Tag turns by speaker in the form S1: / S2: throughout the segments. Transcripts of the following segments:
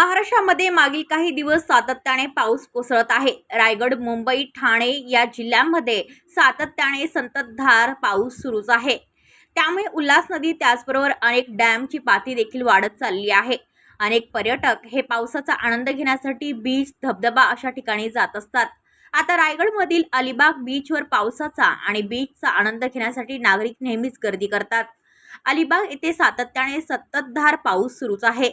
S1: महाराष्ट्रामध्ये मागील काही दिवस सातत्याने पाऊस कोसळत आहे. रायगड मुंबई ठाणे या जिल्ह्यांमध्ये सातत्याने संततधार पाऊस सुरूच आहे. त्यामुळे उल्हास नदी त्याचबरोबर अनेक डॅमची पाती देखील वाढत चालली आहे. अनेक पर्यटक हे पावसाचा आनंद घेण्यासाठी बीच धबधबा अशा ठिकाणी जात असतात. आता रायगडमधील अलिबाग बीचवर पावसाचा आणि बीचचा आनंद घेण्यासाठी नागरिक नेहमीच गर्दी करतात. अलिबाग येथे सातत्याने संततधार पाऊस सुरूच आहे.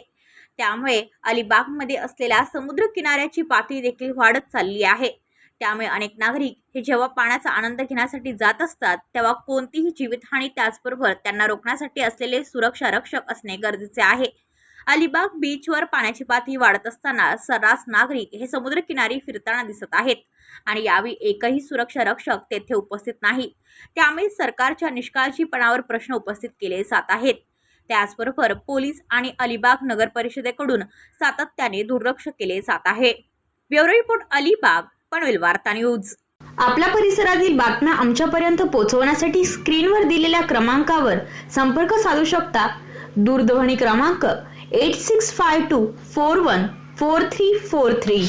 S1: त्यामुळे अलिबागमध्ये असलेल्या समुद्र किनाऱ्याची पातळी देखील वाढत चालली आहे. त्यामुळे अनेक नागरिक हे जेव्हा पाण्याचा आनंद घेण्यासाठी जात असतात तेव्हा कोणतीही जीवितहानी त्याचबरोबर त्यांना रोखण्यासाठी असलेले सुरक्षा रक्षक असणे गरजेचे आहे. अलिबाग बीचवर पाण्याची पातळी वाढत असताना सर्रास नागरिक हे समुद्रकिनारी फिरताना दिसत आहेत आणि यावेळी एकही सुरक्षा रक्षक तेथे उपस्थित नाही. त्यामुळे सरकारच्या निष्काळजीपणावर प्रश्न उपस्थित केले जात आहेत. त्याचबरोबर पोलीस आणि अलिबाग नगर परिषदेकडून सातत्याने दुर्लक्ष केले जात आहे. ब्युरो रिपोर्ट अलिबाग पनवेल वार्ता न्यूज.
S2: आपल्या परिसरातील बातम्या आमच्यापर्यंत पोहोचवण्यासाठी स्क्रीनवर दिलेल्या क्रमांकावर संपर्क साधू शकता. दूरध्वनी क्रमांक eight six five two four one four three four three